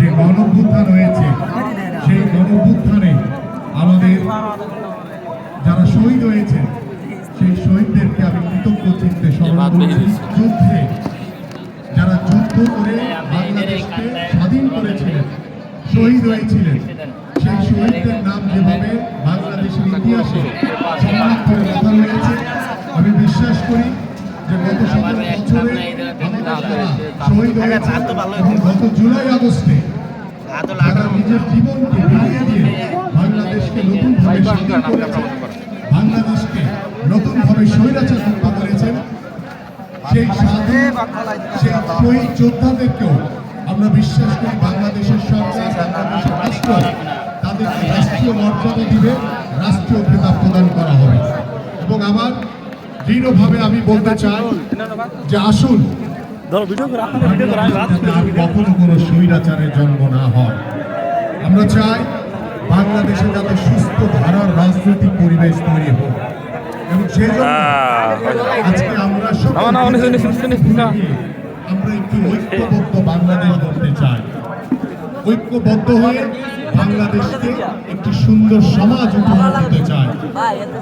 যে গণভ্যুত্থান হয়েছে, সেই গণভ্যুত্থানে আমাদের যারা শহীদ হয়েছে, সেই শহীদদেরকে আমি কৃতজ্ঞ করছি যুদ্ধে যারা যুদ্ধ করে বাংলাদেশকে স্বাধীন করেছিলেন, শহীদ হয়েছিলেন, সেই শহীদদের নাম যেভাবে বাংলাদেশের ইতিহাসে সম্মান করে হয়েছে, আমি বিশ্বাস করি যে গত সতেরো যারা শহীদ হয়েছে। গত জুলাই আগস্টে তারা নিজের জীবনকে বিলিয়ে দিয়ে বাংলাদেশকে নতুনভাবে স্বাধীন করেছেন বাংলাদেশকে নতুনভাবে স্বৈরাচার মুক্ত করেছেন। সেই সাধু সেই শহীদ যোদ্ধাদেরকেও আমরা বিশ্বাস করি বাংলাদেশের সরকার বাংলাদেশের রাষ্ট্র তাদেরকে রাষ্ট্রীয় মর্যাদা দিবে রাষ্ট্রীয় খেতাব প্রদান করা হবে। এবং আমার দৃঢ়ভাবে আমি বলতে চাই যে আসুন ধরো ভিডিও করে আপনাদের ভিডিও করে আমি কখনো কোনো স্বৈরাচারের জন্ম না হয়। আমরা চাই বাংলাদেশে যাতে সুস্থ ধারার রাজনৈতিক পরিবেশ তৈরি হোক। এবং সেই জন্য আজকে আমরা। আমরা একটি ঐক্যবদ্ধ বাংলাদেশ গড়তে চাই। ঐক্যবদ্ধ হয়ে বাংলাদেশকে একটি সুন্দর সমাজ উপহার দিতে চাই।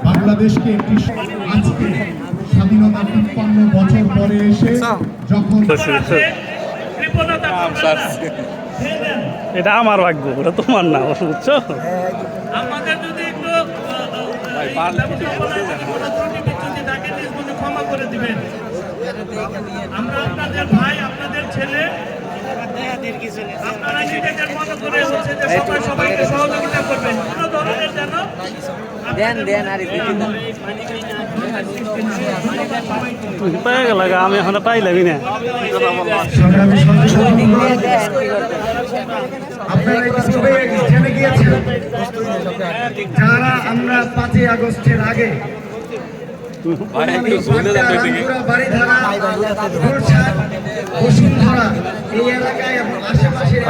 বাংলাদেশকে একটি আজকে স্বাধীনতা তিপ্পান্ন বছর পরে এসে যখন এটা আমার ভাগ্য ওটা তোমার না বুঝছ? আমাদের যদি একটু মনে ক্ষমা করে দিবেন। আমরা আপনাদের ভাই আপনাদের ছেলে। আপনারা নিজেদের মতো করে হচ্ছে যে সবাই সবাইকে সহযোগিতা করবেন। কোনো ধরনের যেন দেন দেন আরে পেয়ে গেল গা, আমি এখন না। আপনারা ইতিপূর্বে জেনে যারা আমরা পাঁচই আগস্টের আগে বসুন্ধরা এই এলাকায় এবং আশেপাশের